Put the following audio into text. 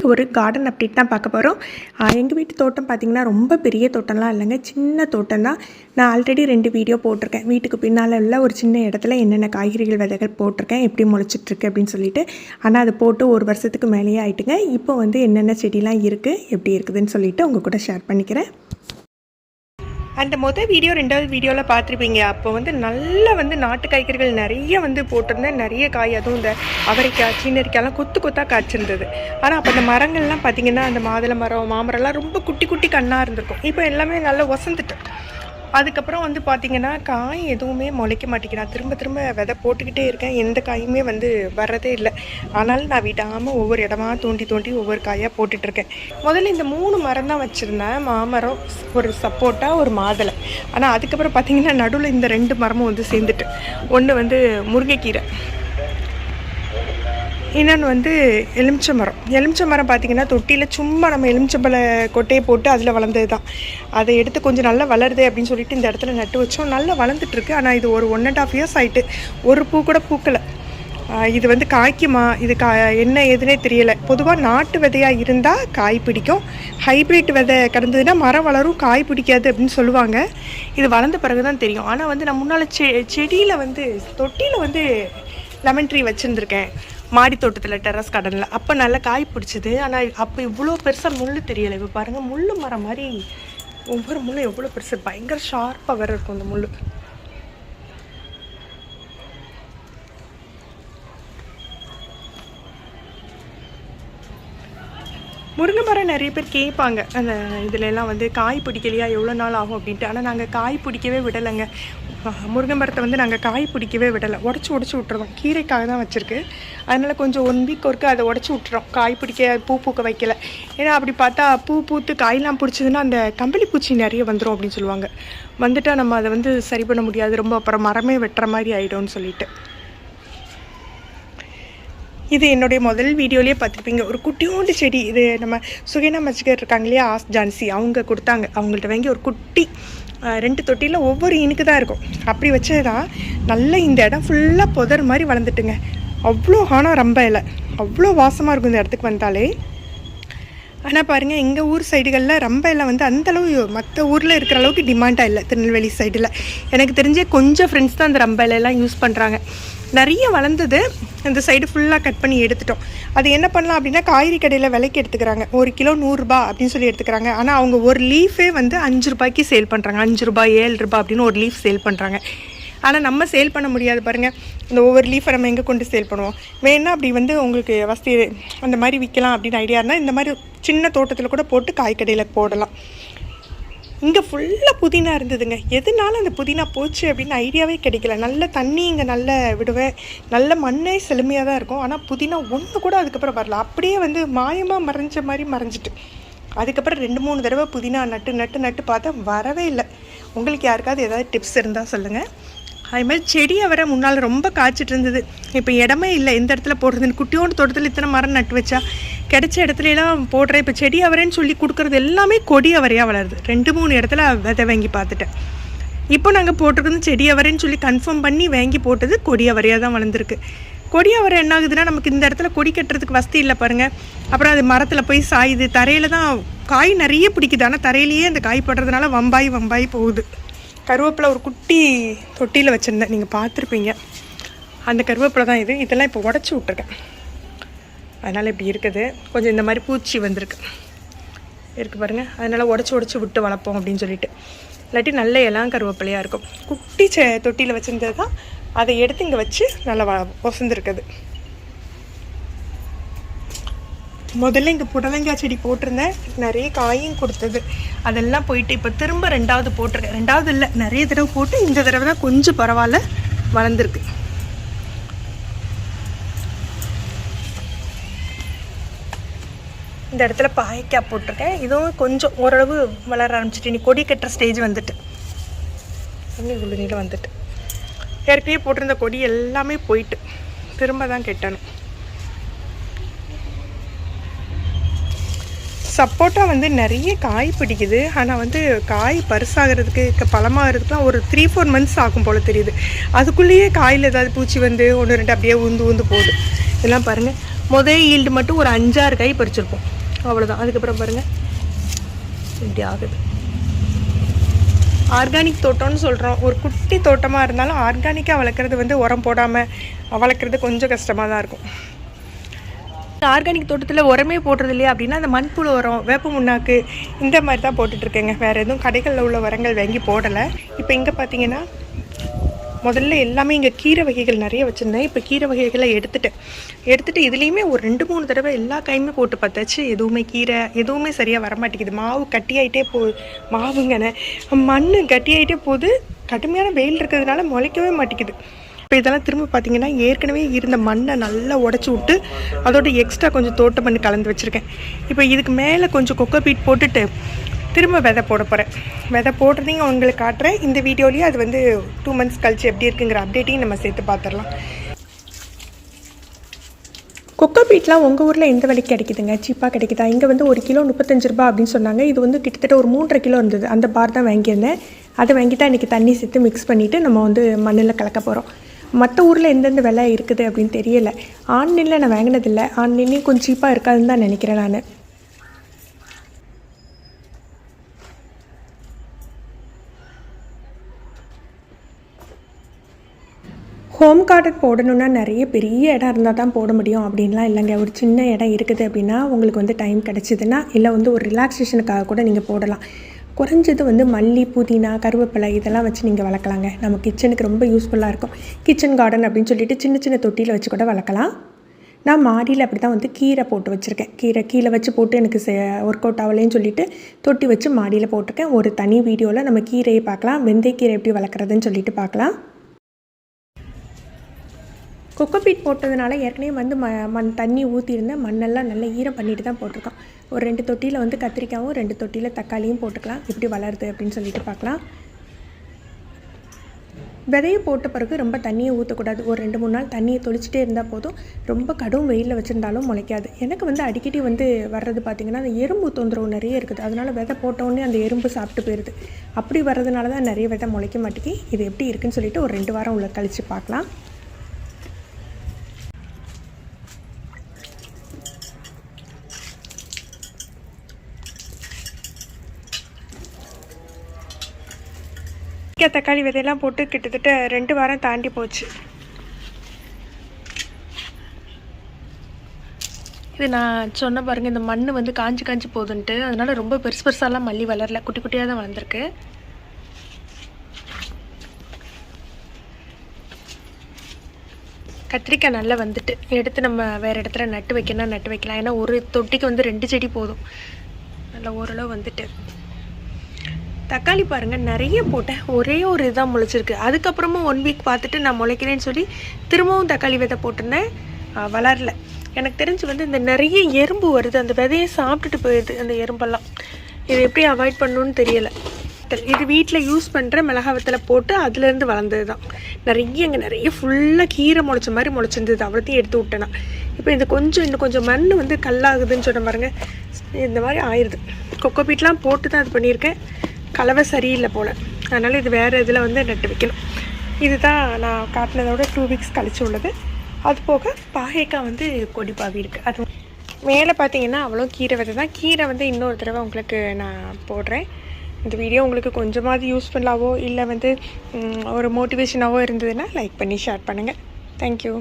இன்றைக்கி ஒரு garden update தான் பார்க்க போகிறோம் எங்கள் வீட்டு தோட்டம் பார்த்திங்கன்னா ரொம்ப பெரிய தோட்டம்லாம் இல்லைங்க. சின்ன தோட்டம் தான். நான் ஆல்ரெடி ரெண்டு வீடியோ போட்டிருக்கேன். வீட்டுக்கு பின்னால் உள்ள ஒரு சின்ன இடத்துல என்னென்ன காய்கறிகள் விதைகள் போட்டிருக்கேன். எப்படி முளைச்சிட்ருக்கு அப்படின்னு சொல்லிட்டு. ஆனால் அது போட்டு ஒரு வருஷத்துக்கு மேலேயே ஆயிட்டுங்க. இப்போ வந்து என்னென்ன செடிலாம் இருக்குது எப்படி இருக்குதுன்னு சொல்லிவிட்டு உங்கள் கூட ஷேர் பண்ணிக்கிறேன். அந்த மொதல் வீடியோ ரெண்டாவது வீடியோவில் பார்த்துருப்பீங்க. அப்போ வந்து நல்லா வந்து நாட்டு காய்கறிகள் நிறைய வந்து போட்டிருந்தேன். நிறைய காய் அதுவும் இந்த அவரைக்காய் சீனரிக்காய்லாம் கொத்து கொத்தாக காய்ச்சிருந்தது. ஆனால் அப்போ அந்த மரங்கள்லாம் பார்த்தீங்கன்னா அந்த மாதுளை மரம் மாமரம்லாம் ரொம்ப குட்டி குட்டி கண்ணாக இருந்திருக்கும். இப்போ எல்லாமே நல்லா ஒசந்துட்டு அதுக்கப்புறம் வந்து பார்த்திங்கன்னா காய் எதுவுமே முளைக்க மாட்டேங்கிறா திரும்ப திரும்ப விதை போட்டுக்கிட்டே இருக்கேன். எந்த காயுமே வந்து வர்றதே இல்லை. ஆனாலும் நான் விடாமல் ஒவ்வொரு இடமா தோண்டி தோண்டி ஒவ்வொரு காயாக போட்டுட்ருக்கேன் முதல்ல இந்த மூணு மரம் தான் வச்சுருந்தேன். மாமரம் ஒரு சப்போட்டா ஒரு மாதுளை. ஆனால் அதுக்கப்புறம் பார்த்திங்கன்னா நடுவில் இந்த ரெண்டு மரமும் வந்து சேர்ந்துட்டு. ஒன்று வந்து முருங்கைக்கீரை. இன்னொன்று வந்து எலுமிச்சை மரம். எலுமிச்சை மரம் பார்த்திங்கன்னா தொட்டியில் சும்மா நம்ம எலுமிச்சம்பழ கொட்டையை போட்டு அதில் வளர்ந்தது தான் அதை எடுத்து கொஞ்சம் நல்லா வளருது அப்படின்னு சொல்லிட்டு இந்த இடத்துல நட்டு வச்சோம். நல்லா வளர்ந்துட்டுருக்கு. ஆனால் இது ஒரு ஒன் அண்ட் ஆஃப் இயர்ஸ் ஆகிட்டு ஒரு பூ கூட பூக்கலை. இது வந்து காய்க்குமா? இது கா என்ன எதுனே தெரியலை. பொதுவாக நாட்டு விதையாக இருந்தால் காய் பிடிக்கும். ஹைப்ரிட் விதை கிடந்ததுன்னா மரம் வளரும் காய் பிடிக்காது அப்படின்னு சொல்லுவாங்க. இது வளர்ந்த பிறகு தான் தெரியும். ஆனால் வந்து நான் முன்னால் செ செடியில் வந்து தொட்டியில் வந்து லெமன் ட்ரீ வச்சுருந்துருக்கேன். மாடி தோட்டத்தில் டெரஸ் கடனில் அப்போ நல்லா காய் பிடிச்சிது. ஆனால் அப்போ இவ்வளோ பெருசாக முள் தெரியலை. இப்போ பாருங்கள் முள் மரம் மாதிரி ஒவ்வொரு முள்ளும் எவ்வளோ பெருசு. பயங்கர ஷார்ப்பாக வேறு இருக்கும் அந்த முள் முருங்கை மரம் நிறைய பேர் கேட்பாங்க. அந்த இதுலலாம் வந்து காய் பிடிக்கலையா? எவ்வளோ நாள் ஆகும்? அப்படின்ட்டு. ஆனால் நாங்கள் காய் பிடிக்கவே விடலைங்க. முருங்கை மரத்தை வந்து நாங்கள் காய் பிடிக்கவே விடலை. உடச்சி உடச்சி விட்டுறோம் கீரைக்காக தான் வச்சுருக்கு. அதனால் கொஞ்சம் ஒன் வீக் ஒர்க்கு அதை உடச்சி விட்டுறோம். காய் பிடிக்க பூ பூக்க வைக்கல. ஏன்னா அப்படி பார்த்தா பூ பூத்து காயெலாம் பிடிச்சதுன்னா அந்த கம்பளி பூச்சி நிறைய வந்துடும் அப்படின்னு சொல்லுவாங்க. வந்துட்டால் நம்ம அதை வந்து சரி பண்ண முடியாது. ரொம்ப அப்புறம் மரமே வெட்டுற மாதிரி ஆகிடும்னு சொல்லிட்டு. இது என்னுடைய முதல் வீடியோலேயே பார்த்துருப்பீங்க. ஒரு குட்டியோண்டு செடி. இது நம்ம சுகேனா மச்சிகர் இருக்காங்க இல்லையா? ஆஸ் ஜான்சி. அவங்க கொடுத்தாங்க. அவங்கள்ட்ட வாங்கி ஒரு குட்டி ரெண்டு தொட்டியில் ஒவ்வொரு இனுக்கு தான் இருக்கும். அப்படி வச்சதா நல்லா இந்த இடம் ஃபுல்லாக புதர் மாதிரி வளர்ந்துட்டுங்க. அவ்வளோ ஆனால் ரொம்ப இல்லை அவ்வளோ வாசமாக இருக்கும் இந்த இடத்துக்கு வந்தாலே. ஆனால் பாருங்கள் எங்கள் ஊர் சைடுகளில் ரொம்ப எல்லாம் வந்து அந்தளவு மற்ற ஊரில் இருக்கிற அளவுக்கு டிமாண்டாக இல்லை. திருநெல்வேலி சைடில் எனக்கு தெரிஞ்சே கொஞ்சம் ஃப்ரெண்ட்ஸ் தான் அந்த ரொம்ப எல்லாம் யூஸ் பண்ணுறாங்க நிறைய வளர்ந்தது. இந்த சைடு ஃபுல்லாக கட் பண்ணி எடுத்துட்டோம். அது என்ன பண்ணலாம் அப்படின்னா காய்கறி கடையில் விலைக்கு எடுத்துக்கிறாங்க. ஒரு கிலோ நூறுரூபா அப்படின்னு சொல்லி எடுத்துக்கிறாங்க. ஆனால் அவங்க ஒரு லீஃபே வந்து அஞ்சு ரூபாய்க்கு சேல் பண்ணுறாங்க அஞ்சு ரூபாய் ஏழு ரூபாய் அப்படின்னு ஒரு லீஃப் சேல் பண்ணுறாங்க ஆனால் நம்ம சேல் பண்ண முடியாது பாருங்கள் இந்த ஒவ்வொரு லீஃபை நம்ம எங்கே கொண்டு சேல் பண்ணுவோம்? வேணால் அப்படி வந்து உங்களுக்கு வசதி அந்த மாதிரி விற்கலாம் அப்படின்னு ஐடியா இருந்தால் இந்த மாதிரி சின்ன தோட்டத்தில் கூட போட்டு காய்கடையில் போடலாம். இங்கே ஃபுல்லாக புதினா இருந்ததுங்க. எதனால அந்த புதினா போச்சு அப்படின்னு ஐடியாவே கிடைக்கல. நல்ல தண்ணி இங்கே நல்ல விடுவேன் நல்ல மண்ணே செழுமையாக தான் இருக்கும். ஆனால் புதினா ஒன்று கூட அதுக்கப்புறம் வரல. அப்படியே வந்து மாயமாக மறைஞ்ச மாதிரி மறைஞ்சிட்டு. அதுக்கப்புறம் ரெண்டு மூணு தடவை புதினா நட்டு நட்டு நட்டு பார்த்தா வரவே இல்லை. உங்களுக்கு யாருக்காவது ஏதாவது டிப்ஸ் இருந்தால் சொல்லுங்கள் அது மாதிரி செடியை வர முன்னால் ரொம்ப காய்ச்சிட்டு இருந்தது. இப்போ இடமே இல்லை. எந்த இடத்துல போடுறதுன்னு குட்டியோண்டு தோட்டத்தில் இத்தனை மரம் நட்டு வச்சா கிடைச்ச இடத்துலலாம் போடுறேன். இப்போ செடி அவரைன்னு சொல்லி கொடுக்குறது எல்லாமே கொடி அவரையாக வளருது. ரெண்டு மூணு இடத்துல விதை வாங்கி பார்த்துட்டேன். இப்போ நாங்கள் போட்டிருக்கிறது செடி அவரைன்னு சொல்லி கன்ஃபார்ம் பண்ணி வாங்கி போட்டது கொடி அவரையாக தான் வளர்ந்துருக்கு. கொடி அவரை என்ன ஆகுதுன்னா நமக்கு இந்த இடத்துல கொடி கட்டுறதுக்கு வசதி இல்லை பாருங்கள் அப்புறம் அது மரத்தில் போய் சாயுது. தரையில் தான் காய் நிறைய பிடிக்குது. ஆனால் தரையிலேயே அந்த காய் படுறதுனால வம்பாய் வம்பாய் போகுது. கருவேப்பிலை ஒரு குட்டி தொட்டியில் வச்சுருந்தேன். நீங்கள் பார்த்துருப்பீங்க. அந்த கருவேப்பிலை தான் இது. இதெல்லாம் இப்போ உடச்சி விட்ருக்கேன் அதனால் இப்படி இருக்குது. கொஞ்சம் இந்த மாதிரி பூச்சி வந்திருக்கு. இருக்குது பாருங்கள் அதனால் உடச்சி உடச்சி விட்டு வளர்ப்போம் அப்படின்னு சொல்லிட்டு. இல்லாட்டி நல்ல இலம் கருவேப்பிலையாக இருக்கும். குட்டி செ தொட்டியில் வச்சுருந்தது தான். அதை எடுத்து இங்கே வச்சு நல்லா வ வசந்துருக்குது முதல்ல இங்கே புடலங்காய் செடி போட்டிருந்தேன். நிறைய காயும் கொடுத்தது. அதெல்லாம் போயிட்டு இப்போ திரும்ப ரெண்டாவது போட்டிருக்கேன். ரெண்டாவது இல்லை நிறைய தடவை போட்டு இந்த தடவை தான் கொஞ்சம் பரவாயில்ல வளர்ந்துருக்கு. இந்த இடத்துல பாய்க்காய் போட்டிருக்கேன். இதுவும் கொஞ்சம் ஓரளவு வளர ஆரம்பிச்சிட்டு நீ கொடி கட்டுற ஸ்டேஜ் வந்துட்டு. இவ்வளோ நீளம் வந்துட்டு. ஏற்கனவே போட்டிருந்த கொடி எல்லாமே போயிட்டு. திரும்ப தான் கெட்டணும். சப்போட்டா வந்து நிறைய காய் பிடிக்குது. ஆனால் வந்து காய் பருசாகிறதுக்கு பழமாகிறதுக்குலாம் ஒரு த்ரீ ஃபோர் மந்த்ஸ் ஆகும் போல் தெரியுது. அதுக்குள்ளேயே காயில் ஏதாவது பூச்சி வந்து ஒன்று ரெண்டு அப்படியே உந்து உந்து போகுது. இதெல்லாம் பாருங்கள் முதல் ஈல்டு மட்டும் ஒரு அஞ்சாறு காய் பறிச்சிருப்போம். அவ்வளோதான் அதுக்கப்புறம் பாருங்கள் இப்படி ஆகுது. ஆர்கானிக் தோட்டம்னு சொல்கிறோம் ஒரு குட்டி தோட்டமாக இருந்தாலும் ஆர்கானிக்காக வளர்க்குறது வந்து உரம் போடாமல் வளர்க்குறது கொஞ்சம் கஷ்டமாக தான் இருக்கும். ஆர்கானிக் தோட்டத்தில் உரமே போடுறது இல்லையா? அப்படின்னா அந்த மண்புழு உரம் வேப்ப முன்னாக்கு இந்த மாதிரி தான் போட்டுட்ருக்கேங்க வேறு எதுவும் கடைகளில் உள்ள உரங்கள் வாங்கி போடலை. இப்போ இங்கே பார்த்தீங்கன்னா முதல்ல எல்லாமே இங்கே கீரை வகைகள் நிறைய வச்சுருந்தேன். இப்போ கீரை வகைகளை எடுத்துட்டேன். எடுத்துகிட்டு இதுலேயுமே ஒரு ரெண்டு மூணு தடவை எல்லா காயுமே போட்டு பார்த்தாச்சு. எதுவுமே கீரை எதுவுமே சரியாக வர மாட்டேங்குது மாவு கட்டியாயிட்டே போ மாவுங்கண்ணே மண் கட்டியாயிட்டே போகுது கடுமையான வெயில் இருக்கிறதுனால முளைக்கவே மாட்டேங்குது. இப்போ இதெல்லாம் திரும்ப பார்த்தீங்கன்னா ஏற்கனவே இருந்த மண்ணை நல்லா உடச்சி விட்டு அதோட எக்ஸ்ட்ரா கொஞ்சம் தோட்டம் பண்ணி கலந்து வச்சுருக்கேன். இப்போ இதுக்கு மேலே கொஞ்சம் கொக்கோ பீட் போட்டுட்டு திரும்ப விதை போட போகிறேன் விதை போடுறதையும் உங்களுக்கு காட்டுறேன். இந்த வீடியோலேயே அது வந்து டூ மந்த்ஸ் கழிச்சு எப்படி இருக்குங்கிற அப்டேட்டையும் நம்ம சேர்த்து பார்த்துடலாம். கொக்கோ பீட்லாம் உங்கள் ஊரில் எந்த விலைக்கு கிடைக்குதுங்க? சீப்பாக கிடைக்குதா? இங்கே வந்து ஒரு கிலோ முப்பத்தஞ்சு ரூபா அப்படின்னு சொன்னாங்க. இது வந்து கிட்டத்தட்ட ஒரு மூன்றரை கிலோ இருந்தது. அந்த பார் தான் வாங்கியிருந்தேன். அதை வாங்கி தான் இன்றைக்கி தண்ணி சேர்த்து மிக்ஸ் பண்ணிவிட்டு நம்ம வந்து மண்ணில் கலக்க போகிறோம் மற்ற ஊரில் எந்தெந்த விலை இருக்குது அப்படின்னு தெரியலை. ஆன்லைனில் நான் வாங்கினதில்லை. ஆன்லைன்லேயும் கொஞ்சம் சீப்பாக இருக்காதுன்னு தான் நினைக்கிறேன் நான். ஹோம் கார்டன் போடணுன்னா நிறைய பெரிய இடம் இருந்தால் தான் போட முடியும். அப்படின்லாம் இல்லைங்க. ஒரு சின்ன இடம் இருக்குது அப்படின்னா உங்களுக்கு வந்து டைம் கிடச்சிதுன்னா இல்லை வந்து ஒரு ரிலாக்ஸேஷனுக்காக கூட நீங்கள் போடலாம். குறைஞ்சது வந்து மல்லி புதினா கருவேப்பிலை இதெல்லாம் வச்சு நீங்கள் வளர்க்கலாங்க. நம்ம கிச்சனுக்கு ரொம்ப யூஸ்ஃபுல்லாக இருக்கும். கிச்சன் கார்டன் அப்படின்னு சொல்லிட்டு சின்ன சின்ன தொட்டியில் வச்சு கூட வளர்க்கலாம். நான் மாடியில் அப்படி தான் வந்து கீரை போட்டு வச்சுருக்கேன். கீரை கீழே வச்சு போட்டு எனக்கு ஒர்க் அவுட் ஆகலைன்னு சொல்லிட்டு தொட்டி வச்சு மாடியில் போட்டிருக்கேன். ஒரு தனி வீடியோவில் நம்ம கீரையை பார்க்கலாம். வெந்தயக்கீரை எப்படி வளர்க்குறதுன்னு சொல்லிட்டு பார்க்கலாம். கொக்கோபீட் போட்டதுனால ஏற்கனவே வந்து ம மண் தண்ணி ஊற்றிருந்தேன் மண்ணெல்லாம் நல்லா ஈரம் பண்ணிட்டு தான் போட்டிருக்கோம் ஒரு ரெண்டு தொட்டியில் வந்து கத்திரிக்காயும் ரெண்டு தொட்டியில் தக்காளியும் போட்டுக்கலாம். எப்படி வளருது அப்படின்னு சொல்லிட்டு பார்க்கலாம். விதையை போட்ட பிறகு ரொம்ப தண்ணியை ஊற்றக்கூடாது ஒரு ரெண்டு மூணு நாள் தண்ணியை தொளிச்சிட்டே இருந்தால் போதும். ரொம்ப கடும் வெயிலில் வச்சுருந்தாலும் முளைக்காது. எனக்கு வந்து அடிக்கடி வந்து வர்றது பார்த்திங்கன்னா அந்த எறும்பு தொந்தரவு நிறைய இருக்குது. அதனால் விதை போட்டோடனே அந்த எறும்பு சாப்பிட்டு போயிடுது அப்படி வர்றதுனால தான் நிறைய விதை முளைக்க மாட்டேங்கி இது எப்படி இருக்குன்னு சொல்லிட்டு ஒரு ரெண்டு வாரம் உள்ள கழித்து பார்க்கலாம். கத்திரிக்காய் தக்காளி விதையெல்லாம் போட்டு கிட்டத்தட்ட ரெண்டு வாரம் தாண்டி போச்சு. இது நான் சொன்ன பாருங்கள் இந்த மண் வந்து காஞ்சி காஞ்சி போகுதுன்ட்டு அதனால் ரொம்ப பெருசு பெருசாலாம் மல்லி வளரல குட்டி குட்டியாக தான் வளர்ந்துருக்கு. கத்திரிக்காய் நல்லா வந்துட்டு எடுத்து நம்ம வேறு இடத்துல நட்டு வைக்கணும் நட்டு வைக்கலாம். ஏன்னா ஒரு தொட்டிக்கு வந்து ரெண்டு செடி போதும். நல்லா ஓரளவு வந்துட்டு. தக்காளி பாருங்கள் நிறைய போட்டேன் ஒரே ஒரு இதாக முளைச்சிருக்கு. அதுக்கப்புறமும் ஒன் வீக் பார்த்துட்டு நான் முளைக்கிறேன்னு சொல்லி திரும்பவும் தக்காளி விதை போட்டிருந்தேன். வளரல. எனக்கு தெரிஞ்சு வந்து இந்த நிறைய எறும்பு வருது. அந்த விதையை சாப்பிட்டுட்டு போயிடுது அந்த எறும்பெல்லாம். இதை எப்படி அவாய்ட் பண்ணணும்னு தெரியலை. இது வீட்டில் யூஸ் பண்ணுற மிளகா மிளகாவத்தில் போட்டு அதுலேருந்து வளர்ந்தது தான் நிறைய இங்கே நிறைய ஃபுல்லாக கீரை முளைச்ச மாதிரி முளைச்சிருந்தது. அவ்வளோத்தையும் எடுத்து விட்டேனா இப்போ இந்த கொஞ்சம் இன்னும் கொஞ்சம் மண் வந்து கல்லாகுதுன்னு சொன்ன பாருங்கள் இந்த மாதிரி ஆயிடுது கொக்கோ பீட்லாம் போட்டு தான் இது பண்ணியிருக்கேன். கலவை சரியில்லை போல். அதனால் இது வேறு இதில் வந்து நட்டு வைக்கணும். இதுதான் நான் காட்டினதோட டூ வீக்ஸ் கழிச்சு உள்ளது. அது போக பாகைக்காய் வந்து கொடி பாவி இருக்குது அது மேலே பார்த்தீங்கன்னா அவ்வளோ கீரை விதை தான். கீரை வந்து இன்னொரு தடவை உங்களுக்கு நான் போடுறேன். இந்த வீடியோ உங்களுக்கு கொஞ்சமாவது யூஸ்ஃபுல்லாகவோ இல்லை வந்து ஒரு மோட்டிவேஷனாகவோ இருந்ததுன்னா லைக் பண்ணி ஷேர் பண்ணுங்கள் தேங்க்யூ